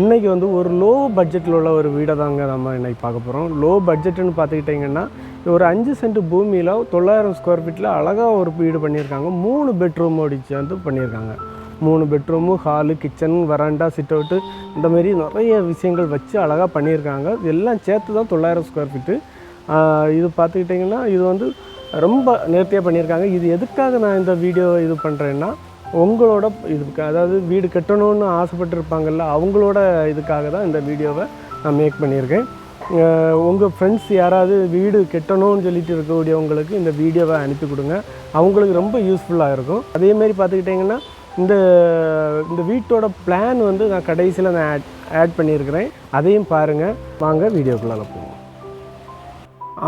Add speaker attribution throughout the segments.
Speaker 1: இன்றைக்கி வந்து ஒரு லோ பட்ஜெட்டில் உள்ள ஒரு வீடை தாங்க நம்ம இன்றைக்கி பார்க்க போகிறோம் லோ பட்ஜெட்டுன்னு பார்த்துக்கிட்டிங்கன்னா ஒரு அஞ்சு சென்ட் பூமியில் தொள்ளாயிரம் ஸ்கொயர் ஃபீட்டில் அழகாக ஒரு வீடு பண்ணியிருக்காங்க. மூணு பெட்ரூம் அடிச்சு வந்து பண்ணியிருக்காங்க. மூணு bedroom hall kitchen verandah sit out இந்தமாரி நிறைய விஷயங்கள் வச்சு அழகாக பண்ணியிருக்காங்க. எல்லாம் சேர்த்து தான் தொள்ளாயிரம் ஸ்கொயர் ஃபீட்டு இது பார்த்துக்கிட்டிங்கன்னா இது வந்து ரொம்ப நேர்த்தியாக பண்ணியிருக்காங்க. இது எதுக்காக நான் இந்த வீடியோ இது பண்ணுறேன்னா உங்களோட இதுக்கு அதாவது வீடு கட்டணும்னு ஆசைப்பட்டிருப்பாங்கல்ல அவங்களோட இதுக்காக தான் இந்த வீடியோவை நான் மேக் பண்ணியிருக்கேன். உங்கள் ஃப்ரெண்ட்ஸ் யாராவது வீடு கட்டணும்னு சொல்லிட்டு இருக்கக்கூடியவங்களுக்கு இந்த வீடியோவை அனுப்பி கொடுங்க. அவங்களுக்கு ரொம்ப யூஸ்ஃபுல்லாக இருக்கும். அதேமாரி பார்த்துக்கிட்டிங்கன்னா இந்த இந்த வீட்டோட பிளான் வந்து நான் கடைசியில் நான் ஆட் ஆட் பண்ணியிருக்கிறேன். அதையும் பாருங்கள் வாங்க வீடியோக்குள்ளே போவோம்.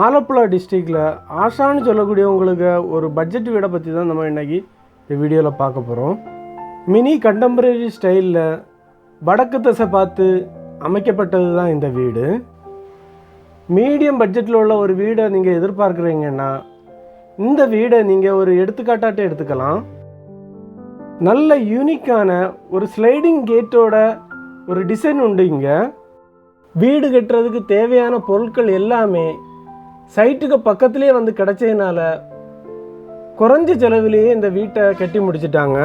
Speaker 1: ஆலப்புழா டிஸ்ட்ரிக்டில் ஆஷான்னு சொல்லக்கூடியவங்களுக்கு ஒரு பட்ஜெட் வீடை பற்றி தான் நம்ம இன்றைக்கி இந்த வீடியோவில் பார்க்க போகிறோம் மினி கண்டெம்பரரி ஸ்டைலில் வடக்கு திசை பார்த்து அமைக்கப்பட்டது தான் இந்த வீடு. மீடியம் பட்ஜெட்டில் உள்ள ஒரு வீடை நீங்கள் எதிர்பார்க்குறீங்கன்னா இந்த வீடை நீங்கள் ஒரு எடுத்துக்காட்டாட்டு எடுத்துக்கலாம். நல்ல யூனிக்கான ஒரு ஸ்லைடிங் கேட்டோட ஒரு டிசைன் உண்டு இங்கே. வீடு கட்டுறதுக்கு தேவையான பொருட்கள் எல்லாமே சைட்டுக்கு பக்கத்துலேயே வந்து கிடச்சதுனால குறைஞ்ச செலவிலேயே இந்த வீட்டை கட்டி முடிச்சிட்டாங்க.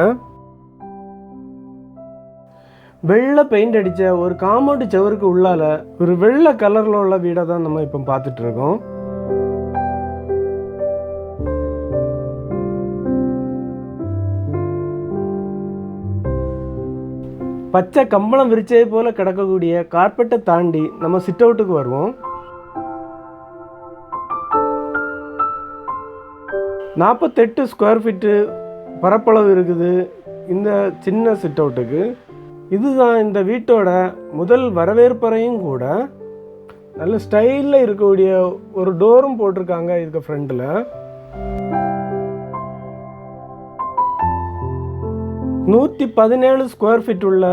Speaker 1: வெள்ளை பெயிண்ட் அடித்த ஒரு காம்பவுண்டு செவருக்கு உள்ளால ஒரு வெள்ளை கலரில் உள்ள வீடை தான் நம்ம இப்போ பார்த்துட்டு இருக்கோம். பச்சை கம்பளம் விரிச்சதை போல் கிடக்கக்கூடிய கார்பெட்டை தாண்டி நம்ம சிட் அவுட்டுக்கு வருவோம். நாற்பத்தெட்டு ஸ்கொயர் ஃபீட்டு பரப்பளவு இருக்குது இந்த சின்ன சிட் அவுட்டுக்கு இதுதான் இந்த வீட்டோட முதல் வரவேற்பறையும் கூட. நல்ல ஸ்டைலில் இருக்கக்கூடிய ஒரு டோரும் போட்டிருக்காங்க இதுக்கு ஃப்ரண்ட்டில் நூற்றி பதினேழு ஸ்கொயர் ஃபீட் உள்ள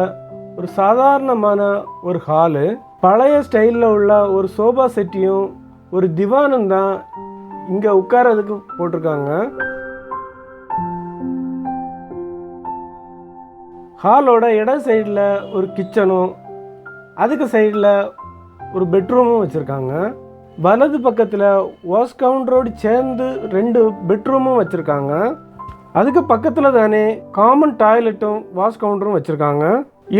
Speaker 1: ஒரு சாதாரணமான ஒரு ஹாலு பழைய ஸ்டைலில் உள்ள ஒரு சோபா செட்டியும் ஒரு திவானும் தான் இங்கே உட்காரதுக்கு போட்டிருக்காங்க. ஹாலோட இட சைடில் ஒரு கிச்சனும் அதுக்கு சைடில் ஒரு பெட்ரூமும் வச்சுருக்காங்க. வலது பக்கத்தில் வாஷ் கவுண்டரோடு சேர்ந்து ரெண்டு பெட்ரூமும் வச்சுருக்காங்க. அதுக்கு பக்கத்தில் தானே காமன் டாய்லெட்டும் வாஷ் கவுண்டரும் வச்சுருக்காங்க.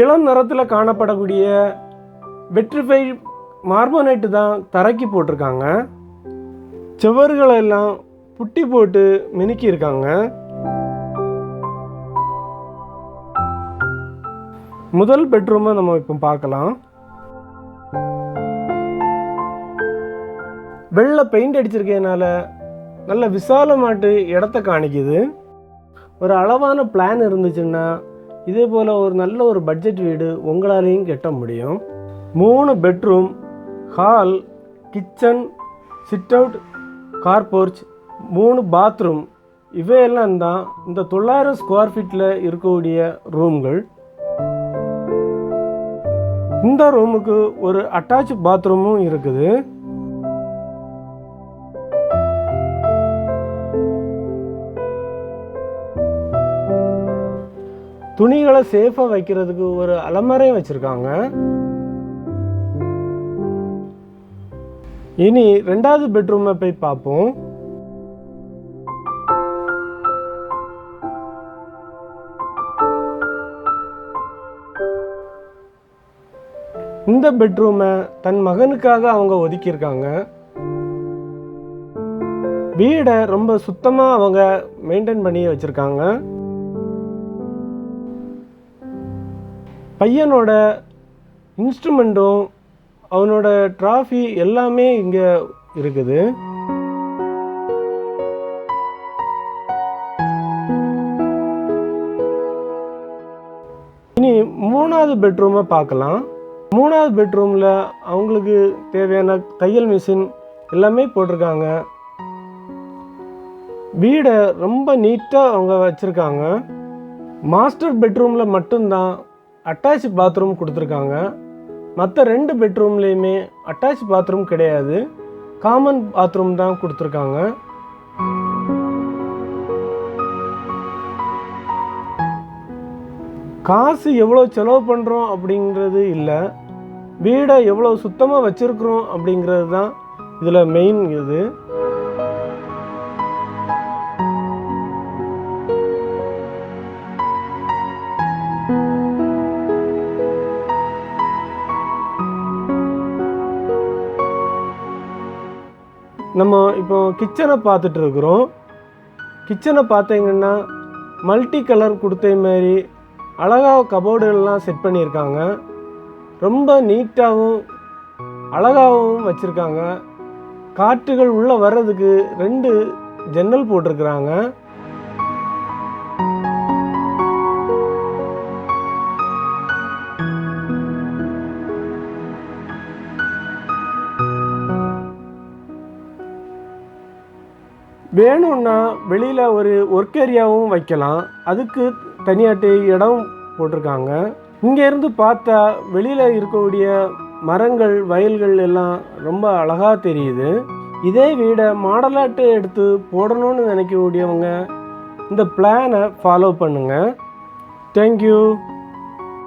Speaker 1: இளம் நிறத்தில் காணப்படக்கூடிய வெட்ரிஃபை மார்போனைட்டு தான் தரைக்கு போட்டிருக்காங்க. சுவர்களெல்லாம் புட்டி போட்டு மினுக்கியிருக்காங்க. முதல் பெட்ரூமை நம்ம இப்போ பார்க்கலாம். வெள்ளை பெயிண்ட் அடிச்சிருக்கனால நல்ல விசாலமாட்டு இடத்த காணிக்குது. ஒரு அளவான பிளான் இருந்துச்சுன்னா இதே போல் ஒரு நல்ல ஒரு பட்ஜெட் வீடு உங்களாலேயும் கட்ட முடியும். மூணு bedroom hall kitchen sit out car porch மூணு பாத்ரூம் இவையெல்லாம் தான் இந்த தொள்ளாயிரம் ஸ்கொயர் ஃபீட்டில் இருக்கக்கூடிய ரூம்கள் இந்த ரூமுக்கு ஒரு அட்டாச் பாத்ரூமும் இருக்குது. துணிகளை சேஃபாக வைக்கிறதுக்கு ஒரு அலமாரையும் வச்சுருக்காங்க. இனி ரெண்டாவது பெட்ரூமை போய் பார்ப்போம். இந்த பெட்ரூமை தன் மகனுக்காக அவங்க ஒதுக்கியிருக்காங்க. வீடை ரொம்ப சுத்தமாக அவங்க மெயின்டைன் பண்ணி வச்சுருக்காங்க. பையனோட இன்ஸ்ட்ருமெண்ட்டும் அவனோட ட்ராஃபி எல்லாமே இங்கே இருக்குது. இனி மூணாவது பெட்ரூமை பார்க்கலாம். மூணாவது பெட்ரூமில் அவங்களுக்கு தேவையான தையல் மிஷின் எல்லாமே போட்டிருக்காங்க. வீடை ரொம்ப நீட்டாக அவங்க வச்சுருக்காங்க. மாஸ்டர் பெட்ரூமில் மட்டும்தான் அட்டாச் பாத்ரூம் கொடுத்துருக்காங்க. மற்ற ரெண்டு பெட்ரூம்லேயுமே அட்டாச் பாத்ரூம் கிடையாது. காமன் பாத்ரூம் தான் கொடுத்துருக்காங்க. காசு எவ்வளோ செலவு பண்ணுறோம் அப்படிங்கிறது இல்லை. வீடை எவ்வளோ சுத்தமாக வச்சுருக்குறோம் அப்படிங்கிறது தான் இதில் மெயின் இது. நம்ம இப்போ கிச்சனை பார்த்துட்டு இருக்கிறோம் கிச்சனை பார்த்தீங்கன்னா மல்டி கலர் கொடுத்த மாதிரி அழகாக கபோர்டுகள்லாம் செட் பண்ணியிருக்காங்க. ரொம்ப நீட்டாகவும் அழகாகவும் வச்சுருக்காங்க. காற்றுகள் உள்ளே வர்றதுக்கு ரெண்டு ஜன்னல் போட்டிருக்கிறாங்க. வேணும்னா வெளியில் ஒரு ஒர்க் ஏரியாவும் வைக்கலாம். அதுக்கு தனியாட்டு இடம் போட்டிருக்காங்க. இங்கேருந்து பார்த்தா வெளியில் இருக்கக்கூடிய மரங்கள் வயல்கள் எல்லாம் ரொம்ப அழகாக தெரியுது. இதே வீடை மாடலாட்டு எடுத்து போடணும்னு நினைக்கக்கூடியவங்க இந்த பிளானை ஃபாலோ பண்ணுங்கள் தேங்க்யூ